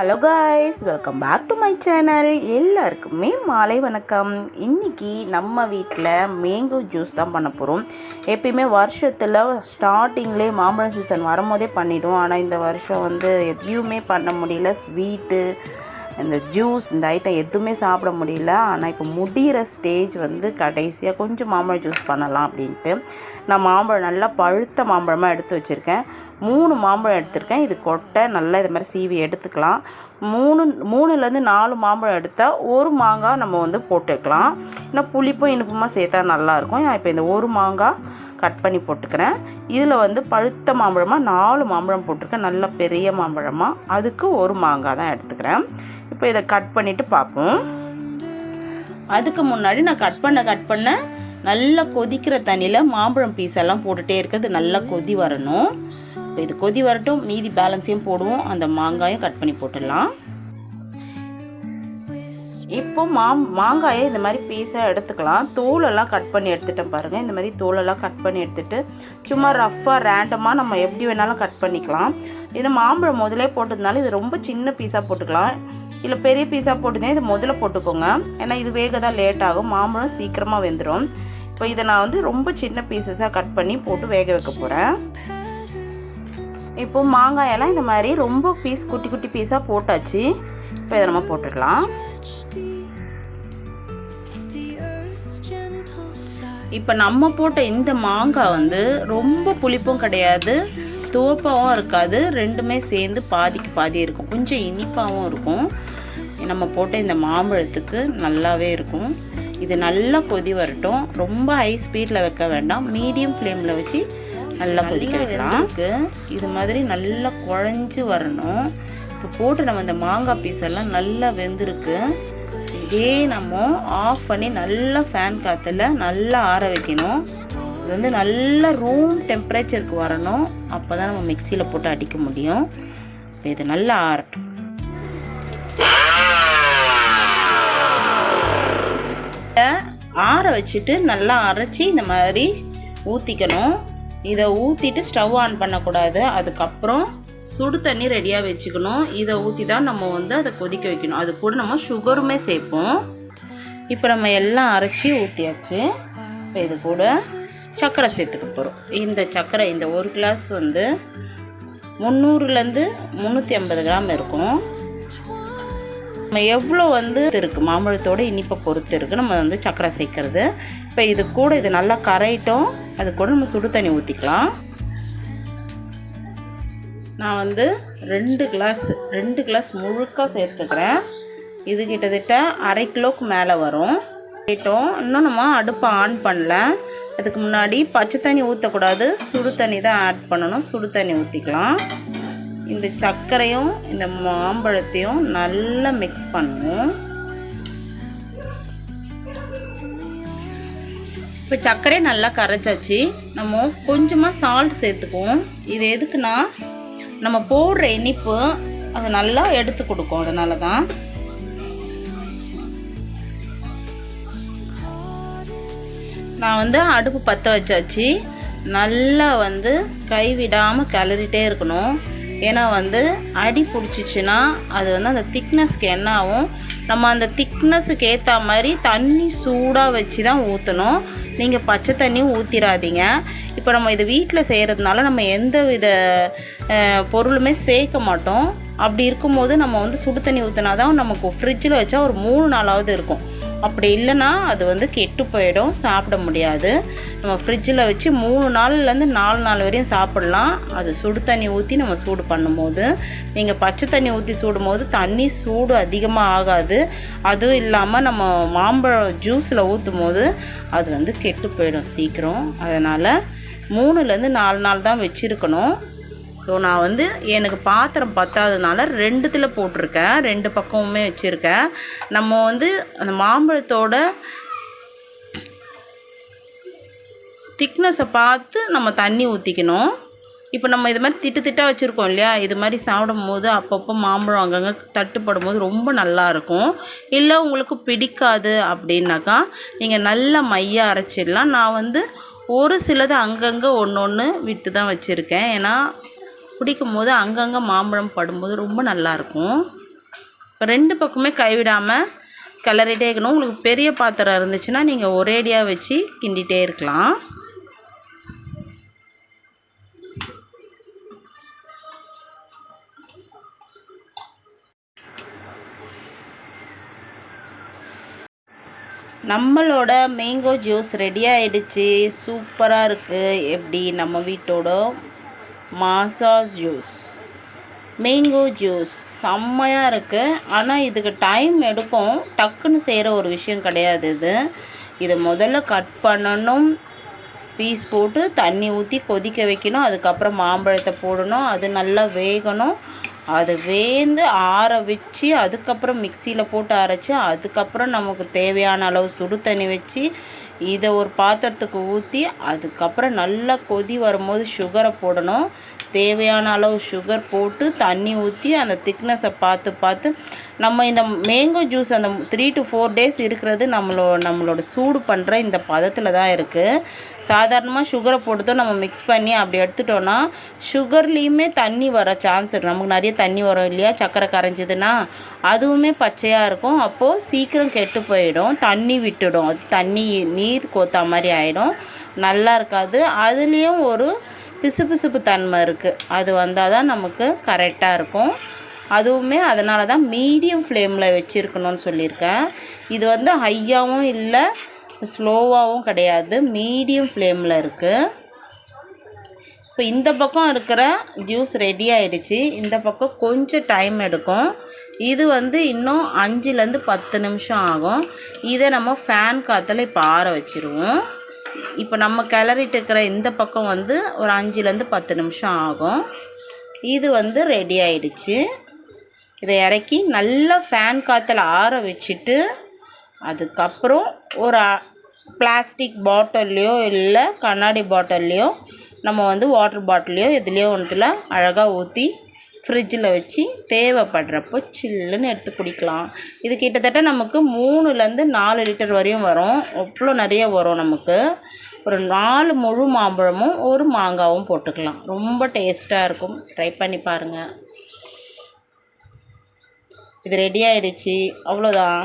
Hello guys welcome back to my channel எல்லாருக்குமே மாலை வணக்கம். இன்றைக்கி நம்ம வீட்டில் மேங்கோ ஜூஸ் தான் பண்ண போகிறோம் எப்பயுமே வருஷத்தில் ஸ்டார்டிங்லேயே மாம்பழம் சீசன் வரும்போதே பண்ணிவிடுவோம் ஆனால் இந்த வருஷம் வந்து எதையுமே பண்ண முடியல. ஸ்வீட்டு இந்த ஜூஸ் இந்த ஐட்டம் எதுவுமே சாப்பிட முடியல. ஆனால் இப்போ முடிகிற ஸ்டேஜ் வந்து கடைசியாக கொஞ்சம் மாம்பழம் ஜூஸ் பண்ணலாம் அப்படின்ட்டு நான் மாம்பழம் நல்லா பழுத்த மாம்பழமாக எடுத்து வச்சுருக்கேன். மூணு மாம்பழம் எடுத்திருக்கேன். இது கொட்டை நல்லா இது மாதிரி சீவி எடுத்துக்கலாம். மூணு மூணுலேருந்து நாலு மாம்பழம் எடுத்தால் ஒரு மாங்காய் நம்ம வந்து போட்டுக்கலாம். ஏன்னா புளிப்பும் இனிப்புமா சேர்த்தா நல்லாயிருக்கும். நான் இப்போ இந்த ஒரு மாங்காய் கட் பண்ணி போட்டுக்கிறேன். இதில் வந்து பழுத்த மாம்பழமாக நாலு மாம்பழம் போட்டிருக்கேன். நல்ல பெரிய மாம்பழமாக அதுக்கு ஒரு மாங்காய் தான் எடுத்துக்கிறேன். இப்போ இதை கட் பண்ணிவிட்டு பார்ப்போம். அதுக்கு முன்னாடி நான் கட் பண்ண கட் பண்ண நல்லா கொதிக்கிற தண்ணியில் மாம்பழம் பீஸ் எல்லாம் போட்டுகிட்டே இருக்கிறது நல்லா கொதி வரணும். இப்போ இது கொதி வரட்டும். மீதி பேலன்ஸையும் போடுவோம். அந்த மாங்காயும் கட் பண்ணி போட்டுடலாம். இப்போ மா மாங்காயை இந்த மாதிரி பீஸாக எடுத்துக்கலாம். தோலெல்லாம் கட் பண்ணி எடுத்துட்டேன் பாருங்கள் இந்த மாதிரி தோலெல்லாம் கட் பண்ணி எடுத்துட்டு சும்மா ரஃப்பாக ரேண்டமாக நம்ம எப்படி வேணாலும் கட் பண்ணிக்கலாம். இது மாம்பழம் முதலே போட்டதுனால இது ரொம்ப சின்ன பீஸாக போட்டுக்கலாம். இல்லை பெரிய பீஸாக போட்டுதான் இது முதல்ல போட்டுக்கோங்க. ஏன்னா இது வேக தான் லேட் ஆகும். மாம்பழம் சீக்கிரமாக வெந்துடும் இப்போ இதை நான் வந்து ரொம்ப சின்ன பீசஸாக கட் பண்ணி போட்டு வேக வைக்க போகிறேன் இப்போ மாங்காயெல்லாம் இந்த மாதிரி ரொம்ப பீஸ் குட்டி குட்டி பீஸாக போட்டாச்சு. இப்போ இதை நம்ம போட்டுடலாம். இப்போ நம்ம போட்ட இந்த மாங்காய் வந்து ரொம்ப புளிப்பும் கிடையாது துவப்பாகவும் இருக்காது ரெண்டுமே சேர்ந்து பாதிக்கு பாதி இருக்கும். கொஞ்சம் இனிப்பாகவும் இருக்கும். நம்ம போட்ட இந்த மாம்பழத்துக்கு நல்லாவே இருக்கும். இது நல்லா கொதி வரட்டும். ரொம்ப ஹை ஸ்பீடில் வைக்க வேண்டாம். மீடியம் ஃப்ளேமில் வச்சு நல்லா கொதிக்க வைக்கலாம். இது மாதிரி நல்லா குழஞ்சி வரணும். இப்போ போட்டு நம்ம இந்த மாங்காய் பீஸ் எல்லாம் நல்லா வெந்திருக்கு. இதே நம்ம ஆஃப் பண்ணி நல்லா ஃபேன் காற்றுல நல்லா ஆற வைக்கணும். இது வந்து நல்ல ரூம் டெம்பரேச்சருக்கு வரணும். அப்போ தான் நம்ம மிக்சியில் போட்டு அடிக்க முடியும். இப்போ இது நல்லா ஆறட்டும். ஆற வச்சுட்டு நல்லா அரைச்சி இந்த மாதிரி ஊற்றிக்கணும் இதை ஊற்றிட்டு ஸ்டவ் ஆன் பண்ணக்கூடாது. அதுக்கப்புறம் சுடு தண்ணி ரெடியாக வச்சுக்கணும். இதை ஊற்றி தான் நம்ம வந்து அதை கொதிக்க வைக்கணும். அது கூட நம்ம சுகருமே சேர்ப்போம். இப்போ நம்ம எல்லாம் அரைச்சி ஊற்றியாச்சு இப்போ இது கூட சர்க்கரை சேர்த்துக்க போகிறோம் இந்த சர்க்கரை இந்த ஒரு கிளாஸ் வந்து முந்நூறுலேருந்து முந்நூற்றி ஐம்பது கிராம் இருக்கும். நம்ம எவ்வளோ வந்து இருக்குது மாம்பழத்தோட இனிப்பை பொறுத்து இருக்குது நம்ம வந்து சக்கரை சேர்க்கறது. இப்போ இது கூட இது நல்லா கரையிட்டோம். அது கூட நம்ம சுடு தண்ணி ஊற்றிக்கலாம் நான் வந்து ரெண்டு கிளாஸ் ரெண்டு கிளாஸ் முழுக்க சேர்த்துக்கிறேன். இது கிட்டத்தட்ட அரை கிலோக்கு மேலே வரும். கேட்டோம் இன்னும் நம்ம அடுப்பை ஆன் பண்ணல. அதுக்கு முன்னாடி பச்சை தண்ணி ஊற்றக்கூடாது சுடு தண்ணி தான் ஆட் பண்ணணும். சுடு தண்ணி ஊற்றிக்கலாம் இந்த சர்க்கரையும் இந்த மாம்பழத்தையும் நல்லா மிக்ஸ் பண்ணுவோம். இப்போ சர்க்கரையை நல்லா கரைச்சாச்சு. நம்ம கொஞ்சமாக சால்ட் சேர்த்துக்குவோம். இது எதுக்குன்னா நம்ம போடுற இனிப்பு அது நல்லா எடுத்து கொடுக்கும் அதனால தான் நான் வந்து அடுப்பு பற்ற வச்சாச்சு. நல்லா வந்து கைவிடாமல் கிளறிட்டே இருக்கணும். ஏன்னா வந்து அடி பிடிச்சிச்சின்னா அது வந்து அந்த திக்னஸ்க்கு என்ன ஆகும் நம்ம அந்த திக்னஸுக்கு ஏற்ற மாதிரி தண்ணி சூடாக வச்சு தான் ஊற்றணும் நீங்கள் பச்சை தண்ணி ஊற்றிடாதீங்க இப்போ நம்ம இது வீட்டில் செய்கிறதுனால நம்ம எந்த வித பொருளுமே சேர்க்க மாட்டோம். அப்படி இருக்கும்போது நம்ம வந்து சுடு தண்ணி ஊற்றினா தான் நமக்கு ஃப்ரிட்ஜில் வச்சா ஒரு மூணு நாளாவது இருக்கும். அப்படி இல்லைன்னா அது வந்து கெட்டு போயிடும் சாப்பிட முடியாது. நம்ம ஃப்ரிட்ஜில் வச்சு மூணு நாள்லேருந்து நாலு நாள் வரையும் சாப்பிட்லாம். அது சுடு தண்ணி ஊற்றி நம்ம சூடு பண்ணும்போது. நீங்கள் பச்சை தண்ணி ஊற்றி சூடும் போது தண்ணி சூடு அதிகமாக ஆகாது. அதுவும் இல்லாமல் நம்ம மாம்பழம் ஜூஸில் ஊற்றும் போது அது வந்து கெட்டு போயிடும் சீக்கிரம். அதனால் மூணுலேருந்து நாலு நாள் தான் வச்சுருக்கணும். ஸோ நான் வந்து எனக்கு பாத்திரம் பத்தாததுனால ரெண்டுத்தில் போட்டிருக்கேன். ரெண்டு பக்கமுமே வச்சுருக்கேன். நம்ம வந்து அந்த மாம்பழத்தோட திக்னஸை பார்த்து நம்ம தண்ணி ஊற்றிக்கணும் இப்போ நம்ம இது மாதிரி திட்டு திட்டாக வச்சுருக்கோம் இல்லையா? இது மாதிரி சாப்பிடும் போது அப்பப்போ மாம்பழம் அங்கங்கே தட்டுப்படும் போது ரொம்ப நல்லாயிருக்கும் இல்லை உங்களுக்கு பிடிக்காது அப்படின்னாக்கா நீங்கள் நல்லா மையாக அரைச்சிடலாம். நான் வந்து ஒரு சிலது அங்கங்கே ஒன்று ஒன்று விட்டு தான் வச்சுருக்கேன். ஏன்னா பிடிக்கும் போது அங்கங்கே மாம்பழம் படும்போது ரொம்ப நல்லாயிருக்கும். ரெண்டு பக்கமே கைவிடாமல் கிளறிட்டே இருக்கணும். உங்களுக்கு பெரிய பாத்திரம் இருந்துச்சுன்னா நீங்கள் ஒரேடியாக வச்சு கிண்டிகிட்டே இருக்கலாம். நம்மளோட மேங்கோ ஜூஸ் ரெடி ஆகிடுச்சு சூப்பராக இருக்குது எப்படி நம்ம வீட்டோட மாசா ஜூஸ் மேங்கோ ஜூஸ் செம்மையாக இருக்குது ஆனால் இதுக்கு டைம் எடுக்கும். டக்குன்னு செய்கிற ஒரு விஷயம் கிடையாது இது. இதை முதல்ல கட் பண்ணணும். பீஸ் போட்டு தண்ணி ஊற்றி கொதிக்க வைக்கணும். அதுக்கப்புறம் மாம்பழத்தை போடணும். அது நல்லா வேகணும். அது வேந்து ஆற வச்சு அதுக்கப்புறம் மிக்சியில் போட்டு அரைச்சி அதுக்கப்புறம் நமக்கு தேவையான அளவு சுடு தண்ணி வச்சு இதை ஒரு பாத்திரத்துக்கு ஊற்றி அதுக்கப்புறம் நல்லா கொதி வரும்போது சுகரை போடணும். தேவையான அளவு சுகர் போட்டு தண்ணி ஊற்றி அந்த திக்னஸை பார்த்து பார்த்து நம்ம இந்த மேங்கோ ஜூஸ் அந்த த்ரீ டு ஃபோர் டேஸ் இருக்கிறது நம்மளோ நம்மளோட சூடு பண்ணுற இந்த பதத்தில் தான் இருக்குது சாதாரணமாக சுகரை போட்டு நம்ம மிக்ஸ் பண்ணி அப்படி எடுத்துட்டோன்னா சுகர்லேயுமே தண்ணி வர சான்ஸ் இருக்குது நமக்கு நிறைய தண்ணி வரும் இல்லையா? சக்கரை கரைஞ்சிதுன்னா அதுவுமே பச்சையாக இருக்கும். அப்போது சீக்கிரம் கெட்டு போயிடும். தண்ணி விட்டுடும். அது தண்ணி நீர் கோத்தா மாதிரி ஆகிடும் நல்லா இருக்காது. அதுலேயும் ஒரு பிசுபிசுப்பு தன்மை இருக்குது அது வந்தால் தான் நமக்கு கரெக்டாக இருக்கும். அதுவுமே அதனால தான் மீடியம் ஃப்ளேமில் வச்சுருக்கணும்னு சொல்லியிருக்கேன். இது வந்து ஹையாகவும் இல்லை ஸ்லோவாகவும் கிடையாது. மீடியம் ஃப்ளேமில் இருக்குது இப்போ இந்த பக்கம் இருக்கிற ஜூஸ் ரெடி ஆகிடுச்சு இந்த பக்கம் கொஞ்சம் டைம் எடுக்கும். இது வந்து இன்னும் அஞ்சுலேருந்து பத்து நிமிஷம் ஆகும். இதை நம்ம ஃபேன் காற்றுல இப்போ ஆற வச்சுருவோம். இப்போ நம்ம கிளறிட்டு இருக்கிற இந்த பக்கம் வந்து ஒரு அஞ்சுலேருந்து பத்து நிமிஷம் ஆகும். இது வந்து ரெடி ஆயிடுச்சு. இதை இறக்கி நல்லா ஃபேன் காற்றுல ஆற வச்சுட்டு அதுக்கப்புறம் ஒரு பிளாஸ்டிக் பாட்டில்லையோ இல்லை கண்ணாடி பாட்டில்லையோ நம்ம வந்து வாட்டர் பாட்டிலையோ எதுலேயோ ஒன்றுத்தில் அழகாக ஊற்றி ஃப்ரிட்ஜில் வச்சு தேவைப்படுறப்போ சில்லுன்னு எடுத்து குடிக்கலாம். இது கிட்டத்தட்ட நமக்கு மூணுலேருந்து நாலு லிட்டர் வரையும் வரும். அவ்வளோ நிறைய வரும் நமக்கு. ஒரு நாலு முழு மாம்பழமும் ஒரு மாங்காவும் போட்டுக்கலாம். ரொம்ப டேஸ்ட்டாக இருக்கும். ட்ரை பண்ணி பாருங்கள் இது ரெடி ஆயிடுச்சு. அவ்வளோதான்.